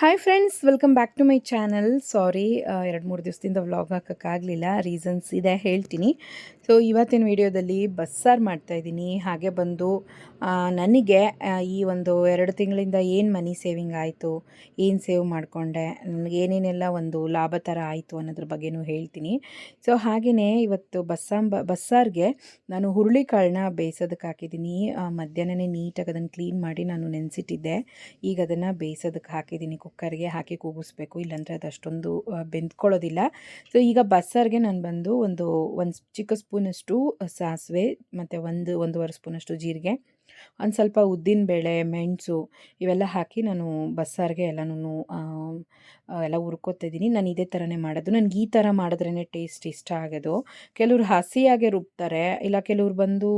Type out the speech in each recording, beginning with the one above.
Hi friends welcome back to my channel sorry ಎರಡು ಮೂರು ದಿವಸದಿಂದ ವ್ಲಾಗ್ ಹಾಕೋಕ್ಕಾಗಲಿಲ್ಲ ರೀಸನ್ಸ್ ಇದೆ ಹೇಳ್ತೀನಿ. ಸೊ ಇವತ್ತಿನ ವಿಡಿಯೋದಲ್ಲಿ ಬಸ್ಸಾರು ಮಾಡ್ತಾಯಿದ್ದೀನಿ ಹಾಗೆ ಬಂದು ನನಗೆ ಈ ಒಂದು ಎರಡು ತಿಂಗಳಿಂದ ಏನು ಮನಿ ಸೇವಿಂಗ್ ಆಯಿತು, ಏನು ಸೇವ್ ಮಾಡಿಕೊಂಡೆ, ನನಗೆ ಏನೇನೆಲ್ಲ ಒಂದು ಲಾಭ ಥರ ಆಯಿತು ಅನ್ನೋದ್ರ ಬಗ್ಗೆನೂ ಹೇಳ್ತೀನಿ. ಸೊ ಹಾಗೆಯೇ ಇವತ್ತು ಬಸ್ಸಾಂಬ, ಬಸ್ಸಾರಿಗೆ ನಾನು ಹುರುಳಿಕಾಳನ್ನ ಬೇಯಿಸೋದಕ್ಕೆ ಹಾಕಿದ್ದೀನಿ. ಮಧ್ಯಾಹ್ನನೇ ನೀಟಾಗಿ ಅದನ್ನು ಕ್ಲೀನ್ ಮಾಡಿ ನಾನು ನೆನೆಸಿಟ್ಟಿದ್ದೆ. ಈಗ ಅದನ್ನು ಬೇಯಿಸೋದಕ್ಕೆ ಹಾಕಿದ್ದೀನಿ. ಕುಕ್ಕರ್ಗೆ ಹಾಕಿ ಕೂಗಿಸ್ಬೇಕು, ಇಲ್ಲಾಂದರೆ ಅದು ಅಷ್ಟೊಂದು ಬೆಂದ್ಕೊಳ್ಳೋದಿಲ್ಲ. ಸೊ ಈಗ ಬಸ್ಸಾರಿಗೆ ನಾನು ಬಂದು ಒಂದು ಒಂದು ಚಿಕ್ಕ ಸ್ಪೂನಷ್ಟು ಸಾಸಿವೆ, ಮತ್ತು ಒಂದು, ಒಂದೂವರೆ ಸ್ಪೂನಷ್ಟು ಜೀರಿಗೆ, ಒಂದು ಸ್ವಲ್ಪ ಉದ್ದಿನಬೇಳೆ ಮೆಣಸು, ಇವೆಲ್ಲ ಹಾಕಿ ನಾನು ಬಸ್ಸಾರಿಗೆ ಎಲ್ಲನೂ ಎಲ್ಲ ಹುರ್ಕೋತಿದ್ದೀನಿ ನಾನು ಇದೇ ಥರನೇ ಮಾಡೋದು. ನನಗೆ ಈ ಥರ ಮಾಡಿದ್ರೇ ಟೇಸ್ಟ್ ಇಷ್ಟ ಆಗೋದು. ಕೆಲವ್ರು ಹಸಿಯಾಗೆ ರುಬ್ತಾರೆ. ಇಲ್ಲ ಕೆಲವ್ರು ಬಂದು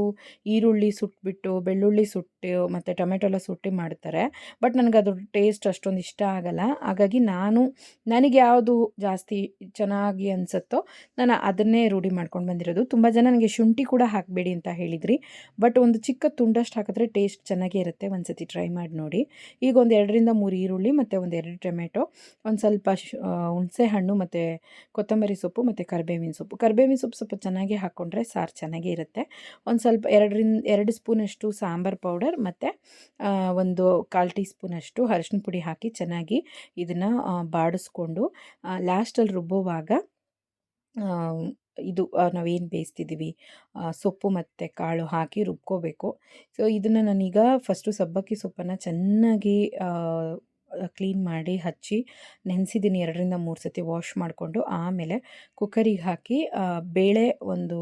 ಈರುಳ್ಳಿ ಸುಟ್ಬಿಟ್ಟು, ಬೆಳ್ಳುಳ್ಳಿ ಸುಟ್ಟು, ಮತ್ತು ಟೊಮೆಟೊ ಎಲ್ಲ ಸುಟ್ಟಿ ಮಾಡ್ತಾರೆ. ಬಟ್ ನನಗೆ ಅದ್ರ ಟೇಸ್ಟ್ ಅಷ್ಟೊಂದು ಇಷ್ಟ ಆಗಲ್ಲ. ಹಾಗಾಗಿ ನಾನು, ನನಗೆ ಯಾವುದು ಜಾಸ್ತಿ ಚೆನ್ನಾಗಿ ಅನಿಸುತ್ತೋ, ನಾನು ಅದನ್ನೇ ರೂಢಿ ಮಾಡ್ಕೊಂಡು ಬಂದಿರೋದು. ತುಂಬ ಜನ ನನಗೆ ಶುಂಠಿ ಕೂಡ ಹಾಕಬೇಡಿ ಅಂತ ಹೇಳಿದ್ರಿ. ಬಟ್ ಒಂದು ಚಿಕ್ಕ ತುಂಡಷ್ಟು ಹಾಕಿದ್ರೆ ಟೇಸ್ಟ್ ಚೆನ್ನಾಗೇ ಇರುತ್ತೆ. ಒಂದು ಸತಿ ಟ್ರೈ ಮಾಡಿ ನೋಡಿ. ಈಗ ಒಂದು ಎರಡರಿಂದ ಮೂರು ಈರುಳ್ಳಿ, ಮತ್ತು ಒಂದು ಎರಡು ಟೊಮೆಟೊ, ಒಂದು ಸ್ವಲ್ಪ ಶ್ ಹುಣಸೆ ಹಣ್ಣು ಮತ್ತು ಕೊತ್ತಂಬರಿ ಸೊಪ್ಪು ಮತ್ತು ಕರಿಬೇವಿನ ಸೊಪ್ಪು. ಕರಿಬೇವಿನ ಸೊಪ್ಪು ಸ್ವಲ್ಪ ಚೆನ್ನಾಗಿ ಹಾಕ್ಕೊಂಡ್ರೆ ಸಾರು ಚೆನ್ನಾಗೇ ಇರುತ್ತೆ. ಒಂದು ಸ್ವಲ್ಪ ಎರಡರಿಂದ, ಎರಡು ಸ್ಪೂನಷ್ಟು ಸಾಂಬಾರು ಪೌಡರ್ ಮತ್ತು ಒಂದು ಕಾಲು ಟೀ ಸ್ಪೂನಷ್ಟು ಅರಶಿನ ಪುಡಿ ಹಾಕಿ ಚೆನ್ನಾಗಿ ಇದನ್ನು ಬಾಡಿಸ್ಕೊಂಡು ಲಾಸ್ಟಲ್ಲಿ ರುಬ್ಬುವಾಗ ಇದು ನಾವೇನು ಬೇಯಿಸ್ತಿದ್ದೀವಿ ಸೊಪ್ಪು ಮತ್ತು ಕಾಳು ಹಾಕಿ ರುಬ್ಕೋಬೇಕು. ಸೊ, ಇದನ್ನು ನಾನೀಗ ಫಸ್ಟು ಸಬ್ಬಕ್ಕಿ ಸೊಪ್ಪನ್ನು ಚೆನ್ನಾಗಿ ಕ್ಲೀನ್ ಮಾಡಿ ಹಚ್ಚಿ ನೆನೆಸಿದ್ದೀನಿ ಎರಡರಿಂದ ಮೂರು ಸತಿ ವಾಶ್ ಮಾಡಿಕೊಂಡು ಆಮೇಲೆ ಕುಕ್ಕರಿಗೆ ಹಾಕಿ ಬೇಳೆ ಒಂದು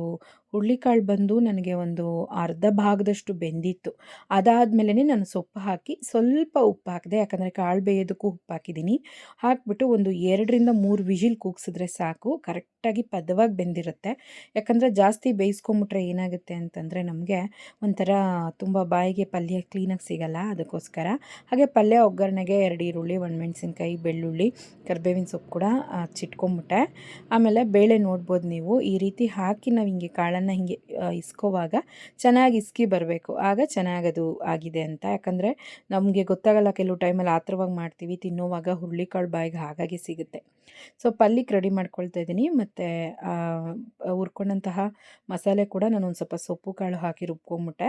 ಹುರುಳಿಕಾಳು ಬಂದು ನನಗೆ ಒಂದು ಅರ್ಧ ಭಾಗದಷ್ಟು ಬೆಂದಿತ್ತು. ಅದಾದಮೇಲೆ ನಾನು ಸೊಪ್ಪು ಹಾಕಿ ಸ್ವಲ್ಪ ಉಪ್ಪು ಹಾಕಿದೆ, ಯಾಕಂದರೆ ಕಾಳು ಬೇಯೋದಕ್ಕೂ ಉಪ್ಪು ಹಾಕಿದ್ದೀನಿ, ಹಾಕ್ಬಿಟ್ಟು ಒಂದು ಎರಡರಿಂದ ಮೂರು ವಿಜಿಲ್ ಕೂಗ್ಸಿದ್ರೆ ಸಾಕು, ಕರೆಕ್ಟಾಗಿ ಪದವಾಗಿ ಬೆಂದಿರುತ್ತೆ. ಯಾಕಂದರೆ ಜಾಸ್ತಿ ಬೇಯಿಸ್ಕೊಂಬಿಟ್ರೆ ಏನಾಗುತ್ತೆ ಅಂತಂದರೆ ನಮಗೆ ಒಂಥರ ತುಂಬ ಬಾಯಿಗೆ ಪಲ್ಯ ಕ್ಲೀನಾಗಿ ಸಿಗಲ್ಲ ಅದಕ್ಕೋಸ್ಕರ. ಹಾಗೆ ಪಲ್ಯ ಒಗ್ಗರಣೆಗೆ ಎರಡು ಈರುಳ್ಳಿ ಒಣಮೆಣಸಿನ್ಕಾಯಿ ಬೆಳ್ಳುಳ್ಳಿ, ಕರಿಬೇವಿನ ಸೊಪ್ಪು ಕೂಡ ಚಿಟ್ಕೊಂಬಿಟ್ಟೆ. ಆಮೇಲೆ ಬೇಳೆ ನೋಡ್ಬೋದು ನೀವು, ಈ ರೀತಿ ಹಾಕಿ ನಾವು ಹಿಂಗೆ ಕಾಳನ್ನು ಹಿಂಗೆ ಇಸ್ಕೋವಾಗ ಚೆನ್ನಾಗಿ ಇಸ್ಕಿ ಬರಬೇಕು. ಆಗ ಚೆನ್ನಾಗದು ಆಗಿದೆ ಅಂತ. ಯಾಕಂದರೆ ನಮಗೆ ಗೊತ್ತಾಗಲ್ಲ ಕೆಲವು ಟೈಮಲ್ಲಿ ಆತ್ರವಾಗಿ ಮಾಡ್ತೀವಿ, ತಿನ್ನೋವಾಗ ಹುರುಳಿಕಾಳು ಬಾಯಿಗೆ ಹಾಗಾಗಿ ಸಿಗುತ್ತೆ. ಸೊ ಪಲ್ಲಿಗೆ ರೆಡಿ ಮಾಡ್ಕೊಳ್ತಾ ಇದ್ದೀನಿ. ಮತ್ತು ಹುರ್ಕೊಂಡಂತಹ ಮಸಾಲೆ ಕೂಡ ನಾನು ಒಂದು ಸ್ವಲ್ಪ ಸೊಪ್ಪು, ಕಾಳು ಹಾಕಿ ರುಬ್ಕೊಂಬಿಟ್ಟೆ.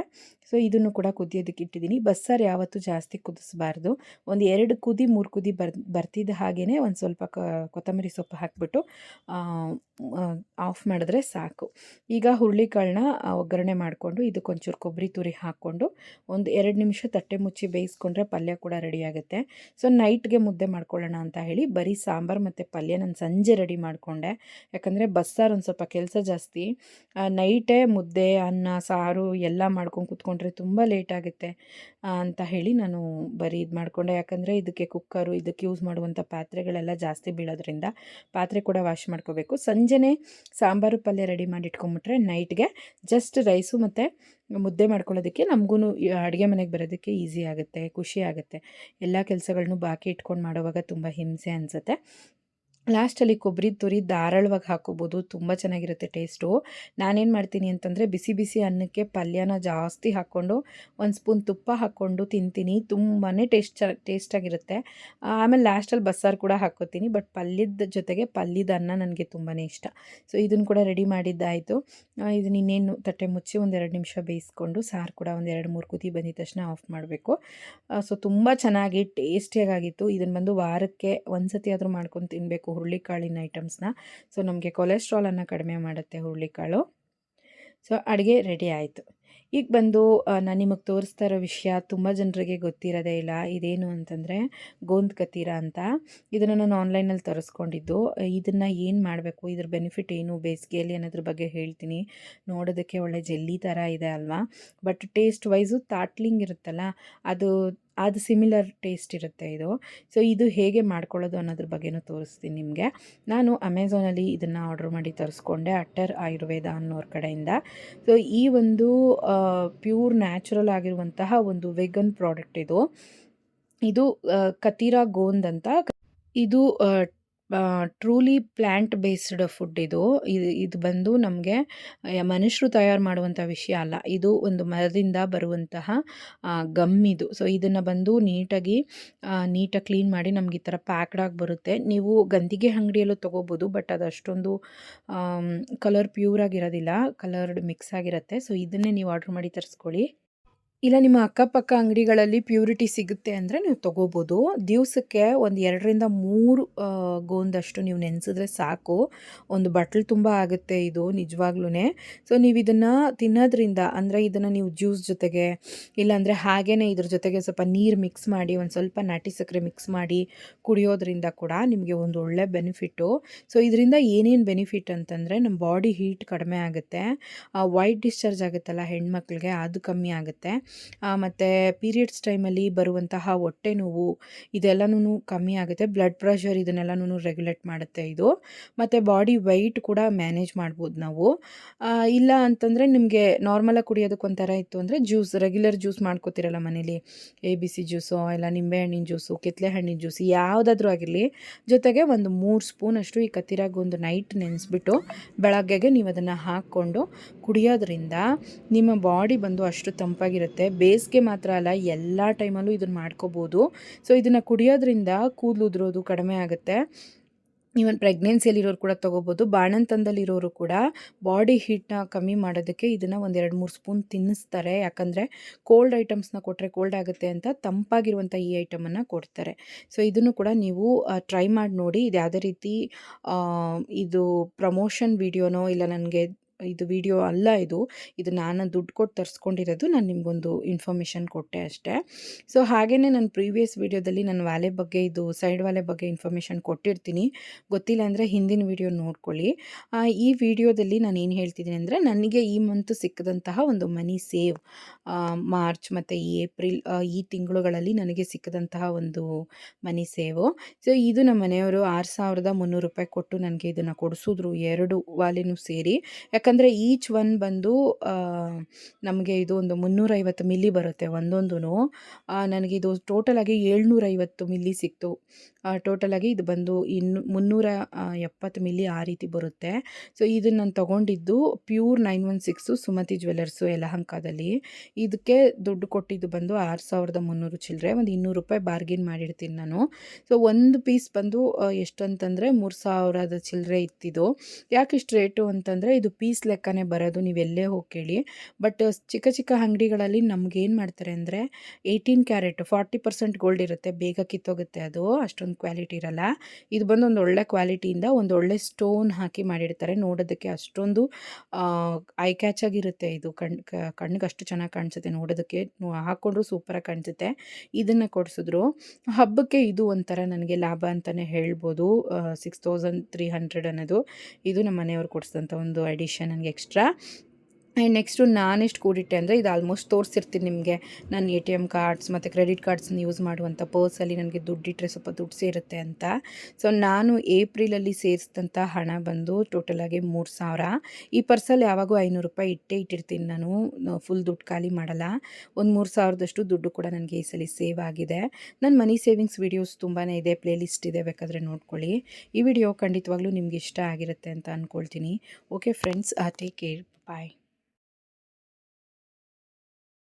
ಸೊ, ಇದನ್ನು ಕೂಡ ಕುದಿಯೋದಕ್ಕೆ ಇಟ್ಟಿದ್ದೀನಿ. ಬಸ್ಸಾರು ಯಾವತ್ತೂ ಜಾಸ್ತಿ ಕುದಿಸ್ಬಾರ್ದು. ಒಂದು ಎರಡು ಕುದಿ, ಮೂರು ಕುದಿ ಬರ್, ಬರ್ತಿದ್ದ ಹಾಗೇ ಒಂದು ಸ್ವಲ್ಪ ಕೊತ್ತಂಬರಿ ಸೊಪ್ಪು ಹಾಕಿಬಿಟ್ಟು ಆಫ್ ಮಾಡಿದ್ರೆ ಸಾಕು. ಈಗ ಹುರುಳಿಕಾಳನ್ನ ಒಗ್ಗರಣೆ ಮಾಡಿಕೊಂಡು ಇದಕ್ಕೊಂಚೂರು ಕೊಬ್ಬರಿ ತುರಿ ಹಾಕ್ಕೊಂಡು ಒಂದು ಎರಡು ನಿಮಿಷ ತಟ್ಟೆ ಮುಚ್ಚಿ ಬೇಯಿಸ್ಕೊಂಡ್ರೆ ಪಲ್ಯ ಕೂಡ ರೆಡಿ ಆಗುತ್ತೆ. ಸೊ, ನೈಟ್ಗೆ ಮುದ್ದೆ ಮಾಡ್ಕೊಳ್ಳೋಣ ಅಂತ ಹೇಳಿ ಬರೀ ಸಾಂಬಾರು ಮತ್ತು ಪಲ್ಯ ನಾನು ಸಂಜೆ ರೆಡಿ ಮಾಡಿಕೊಂಡೆ. ಯಾಕಂದರೆ ಬಸ್ಸಾರು ಒಂದು ಸ್ವಲ್ಪ ಕೆಲಸ ಜಾಸ್ತಿ. ನೈಟೇ ಮುದ್ದೆ, ಅನ್ನ, ಸಾರು ಎಲ್ಲ ಮಾಡ್ಕೊಂಡು ಕೂತ್ಕೊಂಡ್ರೆ ತುಂಬ ಲೇಟ್ ಆಗುತ್ತೆ ಅಂತ ಹೇಳಿ ನಾನು ಬರೀ ಇದು ಮಾಡಿಕೊಂಡೆ. ಯಾಕಂದರೆ ಇದಕ್ಕೆ ಕುಕ್ಕರು, ಇದಕ್ಕೆ ಯೂಸ್ ಮಾಡುವಂಥ ಪಾತ್ರೆಗಳೆಲ್ಲ ಜಾಸ್ತಿ ಬೀಳೋದ್ರಿಂದ ಪಾತ್ರೆ ಕೂಡ ವಾಶ್ ಮಾಡ್ಕೋಬೇಕು. ಸಂಜೆನೇ ಸಾಂಬಾರು ಪಲ್ಯ ರೆಡಿ ಮಾಡಿ ಇಟ್ಕೊಂಬಿಟ್ರೆ ನೈಟ್ಗೆ ಜಸ್ಟ್ ರೈಸು ಮತ್ತು ಮುದ್ದೆ ಮಾಡ್ಕೊಳ್ಳೋದಕ್ಕೆ ನಮಗೂ ಅಡುಗೆ ಮನೆಗೆ ಬರೋದಕ್ಕೆ ಈಸಿ ಆಗುತ್ತೆ, ಖುಷಿ ಆಗುತ್ತೆ. ಎಲ್ಲ ಕೆಲಸಗಳನ್ನೂ ಬಾಕಿ ಇಟ್ಕೊಂಡು ಮಾಡೋವಾಗ ತುಂಬ ಹಿಂಸೆ ಅನಿಸುತ್ತೆ. ಲಾಸ್ಟಲ್ಲಿ ಕೊಬ್ಬರಿ ತುರಿ ಧಾರಾಳವಾಗಿ ಹಾಕೋಬೋದು. ತುಂಬ ಚೆನ್ನಾಗಿರುತ್ತೆ ಟೇಸ್ಟು ನಾನೇನು ಮಾಡ್ತೀನಿ ಅಂತಂದರೆ ಬಿಸಿ ಬಿಸಿ ಅನ್ನಕ್ಕೆ ಪಲ್ಯನ ಜಾಸ್ತಿ ಹಾಕ್ಕೊಂಡು ಒಂದು ಸ್ಪೂನ್ ತುಪ್ಪ ಹಾಕ್ಕೊಂಡು ತಿಂತೀನಿ. ತುಂಬಾ ಟೇಸ್ಟ್ ಚ ಟೇಸ್ಟಾಗಿರುತ್ತೆ ಆಮೇಲೆ ಲಾಸ್ಟಲ್ಲಿ ಬಸ್ಸಾರು ಕೂಡ ಹಾಕ್ಕೋತೀನಿ ಬಟ್ ಪಲ್ಯದ ಜೊತೆಗೆ ಪಲ್ಯದ ಅನ್ನ ನನಗೆ ತುಂಬಾ ಇಷ್ಟ. ಸೊ ಇದನ್ನು ಕೂಡ ರೆಡಿ ಮಾಡಿದ್ದಾಯಿತು. ಇದನ್ನ ಇನ್ನೇನು ತಟ್ಟೆ ಮುಚ್ಚಿ ಒಂದೆರಡು ನಿಮಿಷ ಬೇಯಿಸ್ಕೊಂಡು ಸಾರು ಕೂಡ ಒಂದು ಎರಡು ಮೂರು ಕುದಿ ಬಂದಿದ ತಕ್ಷಣ ಆಫ್ ಮಾಡಬೇಕು. ಸೊ ತುಂಬ ಚೆನ್ನಾಗಿ ಟೇಸ್ಟಿಯಾಗಿತ್ತು ಇದನ್ನು ಬಂದು ವಾರಕ್ಕೆ ಒಂದು ಸತಿ ಆದರೂ ಮಾಡ್ಕೊಂಡು ತಿನ್ನಬೇಕು ಹುರುಳಿಕಾಳಿನ ಐಟಮ್ಸ್ನ. ಸೊ ನಮಗೆ ಕೊಲೆಸ್ಟ್ರಾಲನ್ನು ಕಡಿಮೆ ಮಾಡುತ್ತೆ ಹುರುಳಿಕಾಳು. ಸೊ ಅಡುಗೆ ರೆಡಿ ಆಯಿತು. ಈಗ ಬಂದು ನಾನು ನಿಮಗೆ ತೋರಿಸ್ತಾ ಇರೋ ವಿಷಯ ತುಂಬ ಜನರಿಗೆ ಗೊತ್ತಿರೋದೇ ಇಲ್ಲ. ಇದೇನು ಅಂತಂದರೆ ಗೋಂದ್ ಕತೀರ ಅಂತ. ಇದನ್ನು ನಾನು ಆನ್ಲೈನಲ್ಲಿ ತರಿಸ್ಕೊಂಡಿದ್ದು. ಇದನ್ನು ಏನು ಮಾಡಬೇಕು? ಇದ್ರ ಬೆನಿಫಿಟ್ ಏನು? ಬೇಸಿಗೆಯಲ್ಲಿ ಅನ್ನೋದ್ರ ಬಗ್ಗೆ ಹೇಳ್ತೀನಿ. ನೋಡೋದಕ್ಕೆ ಒಳ್ಳೆ ಜೆಲ್ಲಿ ಥರ ಇದೆ ಅಲ್ವಾ? ಬಟ್ ಟೇಸ್ಟ್ ವೈಸು ತಾಟ್ಲಿಂಗ್ ಇರುತ್ತಲ್ಲ, ಅದು ಅದು ಸಿಮಿಲರ್ ಟೇಸ್ಟ್ ಇರುತ್ತೆ ಇದು. ಸೊ, ಇದು ಹೇಗೆ ಮಾಡ್ಕೊಳ್ಳೋದು ಅನ್ನೋದ್ರ ಬಗ್ಗೆನೂ ತೋರಿಸ್ತೀನಿ ನಿಮಗೆ. ನಾನು ಅಮೆಝಾನಲ್ಲಿ ಇದನ್ನು ಆರ್ಡ್ರ್ ಮಾಡಿ ತರಿಸ್ಕೊಂಡೆ, ಅಟ್ಟರ್ ಆಯುರ್ವೇದ ಅನ್ನೋರ ಕಡೆಯಿಂದ. ಸೊ, ಈ ಒಂದು ಪ್ಯೂರ್ ನ್ಯಾಚುರಲ್ ಆಗಿರುವಂತಹ ಒಂದು ವೆಗನ್ ಪ್ರಾಡಕ್ಟ್ ಇದು. ಇದು ಕತಿರಾ ಗೋಂದ್ ಅಂತ. ಇದು ಟ್ರೂಲಿ ಪ್ಲ್ಯಾಂಟ್ ಬೇಸ್ಡ್ ಫುಡ್ ಇದು. ಇದು ಬಂದು ನಮಗೆ ಮನುಷ್ಯರು ತಯಾರು ಮಾಡುವಂಥ ವಿಷಯ ಅಲ್ಲ. ಇದು ಒಂದು ಮರದಿಂದ ಬರುವಂತಹ ಗಮ್ ಇದು. ಸೊ ಇದನ್ನು ಬಂದು ನೀಟಾಗಿ ನೀಟಾಗಿ ಕ್ಲೀನ್ ಮಾಡಿ ನಮ್ಗೆ ಈ ಥರ ಪ್ಯಾಕ್ಡಾಗಿ ಬರುತ್ತೆ. ನೀವು ಗಂದಿಗೆ ಅಂಗಡಿಯಲ್ಲೂ ತೊಗೋಬೋದು ಬಟ್ ಅದು ಅಷ್ಟೊಂದು ಕಲರ್ ಪ್ಯೂರ್ ಆಗಿರೋದಿಲ್ಲ. ಕಲರ್ಡ್ ಮಿಕ್ಸ್ ಆಗಿರುತ್ತೆ. ಸೊ ಇದನ್ನೇ ನೀವು ಆರ್ಡ್ರ್ ಮಾಡಿ ತರಿಸ್ಕೊಳ್ಳಿ. ಇಲ್ಲ, ನಿಮ್ಮ ಅಕ್ಕಪಕ್ಕ ಅಂಗಡಿಗಳಲ್ಲಿ ಪ್ಯೂರಿಟಿ ಸಿಗುತ್ತೆ ಅಂದರೆ ನೀವು ತೊಗೋಬೋದು. ದಿವಸಕ್ಕೆ ಒಂದು ಎರಡರಿಂದ ಮೂರು ಗೋಂದಷ್ಟು ನೀವು ನೆನೆಸಿದ್ರೆ ಸಾಕು. ಒಂದು ಬಟ್ಲು ತುಂಬ ಆಗುತ್ತೆ ಇದು ನಿಜವಾಗ್ಲೂ ಸೊ ನೀವು ಇದನ್ನು ತಿನ್ನೋದ್ರಿಂದ ಅಂದರೆ ಇದನ್ನು ನೀವು ಜ್ಯೂಸ್ ಜೊತೆಗೆ ಇಲ್ಲಾಂದರೆ ಹಾಗೇ ಇದ್ರ ಜೊತೆಗೆ ಸ್ವಲ್ಪ ನೀರು ಮಿಕ್ಸ್ ಮಾಡಿ, ಒಂದು ಸ್ವಲ್ಪ ನಾಟಿ ಸಕ್ಕರೆ ಮಿಕ್ಸ್ ಮಾಡಿ ಕುಡಿಯೋದ್ರಿಂದ ಕೂಡ ನಿಮಗೆ ಒಂದು ಒಳ್ಳೆ ಬೆನಿಫಿಟ್ಟು ಸೊ ಇದರಿಂದ ಏನೇನು ಬೆನಿಫಿಟ್ ಅಂತಂದರೆ ನಮ್ಮ ಬಾಡಿ ಹೀಟ್ ಕಡಿಮೆ ಆಗುತ್ತೆ. ವೈಟ್ ಡಿಸ್ಚಾರ್ಜ್ ಆಗುತ್ತಲ್ಲ ಹೆಣ್ಮಕ್ಳಿಗೆ, ಅದು ಕಮ್ಮಿ ಆಗುತ್ತೆ. ಮತ್ತು ಪೀರಿಯಡ್ಸ್ ಟೈಮಲ್ಲಿ ಬರುವಂತಹ ಹೊಟ್ಟೆ ನೋವು ಇದೆಲ್ಲನೂ ಕಮ್ಮಿ ಆಗುತ್ತೆ. ಬ್ಲಡ್ ಪ್ರೆಷರ್ ಇದನ್ನೆಲ್ಲನೂ ರೆಗ್ಯುಲೇಟ್ ಮಾಡುತ್ತೆ ಇದು. ಮತ್ತು ಬಾಡಿ ವೆಯ್ಟ್ ಕೂಡ ಮ್ಯಾನೇಜ್ ಮಾಡ್ಬೋದು ನಾವು. ಇಲ್ಲ ಅಂತಂದರೆ ನಿಮಗೆ ನಾರ್ಮಲಾಗಿ ಕುಡಿಯೋದಕ್ಕೆ ಒಂಥರ ಇತ್ತು ಅಂದರೆ ಜ್ಯೂಸ್ ರೆಗ್ಯುಲರ್ ಜ್ಯೂಸ್ ಮಾಡ್ಕೋತಿರಲ್ಲ ಮನೇಲಿ. ಎ ಬಿ ಸಿ ಜ್ಯೂಸು ಇಲ್ಲ ನಿಂಬೆಹಣ್ಣಿನ ಜ್ಯೂಸು ಕಿತ್ತಲೆ ಹಣ್ಣಿನ ಜ್ಯೂಸು ಯಾವುದಾದ್ರೂ ಆಗಿರಲಿ. ಜೊತೆಗೆ ಒಂದು ಮೂರು ಸ್ಪೂನಷ್ಟು ಈ ಕತ್ತಿರಾಗ ಒಂದು ನೈಟ್ ನೆನೆಸ್ಬಿಟ್ಟು ಬೆಳಗ್ಗೆಗೆ ನೀವು ಅದನ್ನು ಹಾಕ್ಕೊಂಡು ಕುಡಿಯೋದ್ರಿಂದ ನಿಮ್ಮ ಬಾಡಿ ಬಂದು ಅಷ್ಟು ತಂಪಾಗಿರುತ್ತೆ. ಬೇಸಿಗೆ ಮಾತ್ರ ಅಲ್ಲ, ಎಲ್ಲ ಟೈಮಲ್ಲೂ ಇದನ್ನು ಮಾಡ್ಕೋಬೋದು. ಸೊ ಇದನ್ನು ಕುಡಿಯೋದ್ರಿಂದ ಕೂದಲು ಉದುರೋದು ಕಡಿಮೆ ಆಗುತ್ತೆ. ಈವನ್ ಪ್ರೆಗ್ನೆನ್ಸಿಯಲ್ಲಿರೋರು ಕೂಡ ತೊಗೋಬೋದು. ಬಾಣಂತನದಲ್ಲಿರೋರು ಕೂಡ ಬಾಡಿ ಹೀಟ್ನ ಕಮ್ಮಿ ಮಾಡೋದಕ್ಕೆ ಇದನ್ನು ಒಂದೆರಡು ಮೂರು ಸ್ಪೂನ್ ತಿನ್ನಿಸ್ತಾರೆ. ಯಾಕಂದರೆ ಕೋಲ್ಡ್ ಐಟಮ್ಸ್ನ ಕೊಟ್ಟರೆ ಕೋಲ್ಡ್ ಆಗುತ್ತೆ ಅಂತ ತಂಪಾಗಿರುವಂಥ ಈ ಐಟಮನ್ನು ಕೊಡ್ತಾರೆ. ಸೊ ಇದನ್ನು ಕೂಡ ನೀವು ಟ್ರೈ ಮಾಡಿ ನೋಡಿ. ಇದು ಯಾವುದೇ ರೀತಿ ಇದು ಪ್ರಮೋಷನ್ ವಿಡಿಯೋನೋ ಇಲ್ಲ ನನಗೆ ಇದು ವಿಡಿಯೋ ಅಲ್ಲ ಇದು. ಇದು ನಾನು ದುಡ್ಡು ಕೊಟ್ಟು ತರಿಸ್ಕೊಂಡಿರೋದು ನಾನು ನಿಮಗೊಂದು ಇನ್ಫಾರ್ಮೇಷನ್ ಕೊಟ್ಟೆ ಅಷ್ಟೇ. ಸೊ ಹಾಗೆಯೇ ನಾನು ಪ್ರೀವಿಯಸ್ ವೀಡಿಯೋದಲ್ಲಿ ನನ್ನ ವ್ಯಾಲೆ ಬಗ್ಗೆ ಇದು ಸೈಡ್ ವ್ಯಾಲೆ ಬಗ್ಗೆ ಇನ್ಫಾರ್ಮೇಷನ್ ಕೊಟ್ಟಿರ್ತೀನಿ. ಗೊತ್ತಿಲ್ಲ ಅಂದರೆ ಹಿಂದಿನ ವೀಡಿಯೋ ನೋಡ್ಕೊಳ್ಳಿ. ಈ ವಿಡಿಯೋದಲ್ಲಿ ನಾನು ಏನು ಹೇಳ್ತಿದ್ದೀನಿ ಅಂದರೆ ನನಗೆ ಈ ಮಂತ್ ಸಿಕ್ಕದಂತಹ ಒಂದು ಮನಿ ಸೇವ್ ಮಾರ್ಚ್ ಮತ್ತು ಈ ಏಪ್ರಿಲ್ ಈ ತಿಂಗಳುಗಳಲ್ಲಿ ನನಗೆ ಸಿಕ್ಕದಂತಹ ಒಂದು ಮನಿ ಸೇವು ಸೊ ಇದು ನಮ್ಮ ಮನೆಯವರು ಆರು ಸಾವಿರದ ಮುನ್ನೂರು ರೂಪಾಯಿ ಕೊಟ್ಟು ನನಗೆ ಇದನ್ನು ಕೊಡಿಸಿದ್ರು. ಎರಡು ವಾಲಿನೂ ಸೇರಿ. ಯಾಕಂದರೆ ಯಾಕಂದರೆ ಈಚ್ ಒನ್ ಬಂದು ನಮಗೆ ಇದು ಒಂದು ಮುನ್ನೂರೈವತ್ತು ಮಿಲ್ಲಿ ಬರುತ್ತೆ ಒಂದೊಂದು ನನಗಿದು ಟೋಟಲಾಗಿ ಏಳ್ನೂರೈವತ್ತು ಮಿಲ್ಲಿ ಸಿಕ್ತು. ಟೋಟಲಾಗಿ ಇದು ಬಂದು ಇನ್ನು ಮುನ್ನೂರ ಎಪ್ಪತ್ತು ಮಿಲ್ಲಿ ಆ ರೀತಿ ಬರುತ್ತೆ. ಸೊ ಇದನ್ನು ನಾನು ತೊಗೊಂಡಿದ್ದು pure nine one six Sumathi jewellers ಯಲಹಂಕದಲ್ಲಿ. ಇದಕ್ಕೆ ದುಡ್ಡು ಕೊಟ್ಟಿದ್ದು ಬಂದು ಆರು ಸಾವಿರದ ಮುನ್ನೂರು ಚಿಲ್ಲರೆ ಒಂದು ಇನ್ನೂರು ರೂಪಾಯಿ ಬಾರ್ಗಿನ್ ಮಾಡಿರ್ತೀನಿ ನಾನು. ಸೊ ಒಂದು ಪೀಸ್ ಬಂದು ಎಷ್ಟು ಅಂತಂದರೆ ಮೂರು ಸಾವಿರದ ಚಿಲ್ಲರೆ ಇತ್ತಿದ್ದು ಯಾಕೆ ಇಷ್ಟು ರೇಟು ಅಂತಂದರೆ ಇದು ಪೀಸ್ ಪೀಸ್ ಲೆಕ್ಕನೇ ಬರೋದು ನೀವೆಲ್ಲೇ ಹೋಗಿ ಕೇಳಿ ಬಟ್ ಚಿಕ್ಕ ಚಿಕ್ಕ ಅಂಗಡಿಗಳಲ್ಲಿ ನಮ್ಗೆ ಏನು ಮಾಡ್ತಾರೆ ಅಂದರೆ eighteen carat, forty percent gold ಇರುತ್ತೆ, ಬೇಗ ಕಿತ್ತೋಗುತ್ತೆ ಅದು, ಅಷ್ಟೊಂದು ಕ್ವಾಲಿಟಿ ಇರಲ್ಲ. ಇದು ಬಂದು ಒಂದು ಒಳ್ಳೆ ಕ್ವಾಲಿಟಿಯಿಂದ ಒಂದು ಒಳ್ಳೆ ಸ್ಟೋನ್ ಹಾಕಿ ಮಾಡಿರ್ತಾರೆ ನೋಡೋದಕ್ಕೆ ಅಷ್ಟೊಂದು ಐ ಕ್ಯಾಚ್ ಆಗಿರುತ್ತೆ ಇದು. ಕಣ್ ಕಣ್ಣಿಗೆ ಅಷ್ಟು ಚೆನ್ನಾಗಿ ಕಾಣಿಸುತ್ತೆ ನೋಡೋದಕ್ಕೆ. ಹಾಕ್ಕೊಂಡ್ರು ಸೂಪರಾಗಿ ಕಾಣಿಸುತ್ತೆ. ಇದನ್ನು ಕೊಡಿಸಿದ್ರು. ಹಬ್ಬಕ್ಕೆ ಇದು ಒಂಥರ ನನಗೆ ಲಾಭ ಅಂತಲೇ ಹೇಳ್ಬೋದು. ಸಿಕ್ಸ್ ತೌಸಂಡ್ ತ್ರೀ ಹಂಡ್ರೆಡ್ ಅನ್ನೋದು. ಇದು ನಮ್ಮ ಮನೆಯವ್ರು ಕೊಡಿಸಿದಂಥ ಒಂದು ಅಡಿಷನ್ ನನಗೆ ಎಕ್ಸ್ಟ್ರಾ ಆ್ಯಂಡ್ ನೆಕ್ಸ್ಟು ನಾನೆಷ್ಟು ಕೂಡಿಟ್ಟೆ ಅಂದರೆ ಇದು ಆಲ್ಮೋಸ್ಟ್ ತೋರಿಸಿರ್ತೀನಿ ನಿಮಗೆ. ನಾನು ಎ ಟಿ ಎಂ ಕಾರ್ಡ್ಸ್ ಮತ್ತು ಕ್ರೆಡಿಟ್ ಕಾರ್ಡ್ಸ್ನ ಯೂಸ್ ಮಾಡುವಂಥ ಪರ್ಸಲ್ಲಿ ನನಗೆ ದುಡ್ಡಿಟ್ಟರೆ ಸ್ವಲ್ಪ ದುಡ್ಡು ಸೇರುತ್ತೆ ಅಂತ. ಸೊ ನಾನು ಏಪ್ರಿಲಲ್ಲಿ ಸೇರಿಸಿದಂಥ ಹಣ ಬಂದು ಟೋಟಲಾಗಿ ಮೂರು ಸಾವಿರ. ಈ ಪರ್ಸಲ್ಲಿ ಯಾವಾಗೂ ಐನೂರು ರೂಪಾಯಿ ಇಟ್ಟೇ ಇಟ್ಟಿರ್ತೀನಿ ನಾನು. ಫುಲ್ ದುಡ್ಡು ಖಾಲಿ ಮಾಡಲ್ಲ. ಒಂದು ಮೂರು ಸಾವಿರದಷ್ಟು ದುಡ್ಡು ಕೂಡ ನನಗೆ ಈ ಸಲ ಸೇವ್ ಆಗಿದೆ. ನನ್ನ ಮನಿ ಸೇವಿಂಗ್ಸ್ ವೀಡಿಯೋಸ್ ತುಂಬಾ ಇದೆ ಪ್ಲೇ ಲಿಸ್ಟ್ ಇದೆ ಬೇಕಾದರೆ ನೋಡ್ಕೊಳ್ಳಿ. ಈ ವಿಡಿಯೋ ಖಂಡಿತವಾಗ್ಲೂ ನಿಮ್ಗೆ ಇಷ್ಟ ಆಗಿರುತ್ತೆ ಅಂತ ಅಂದ್ಕೊಳ್ತೀನಿ okay friends take care bye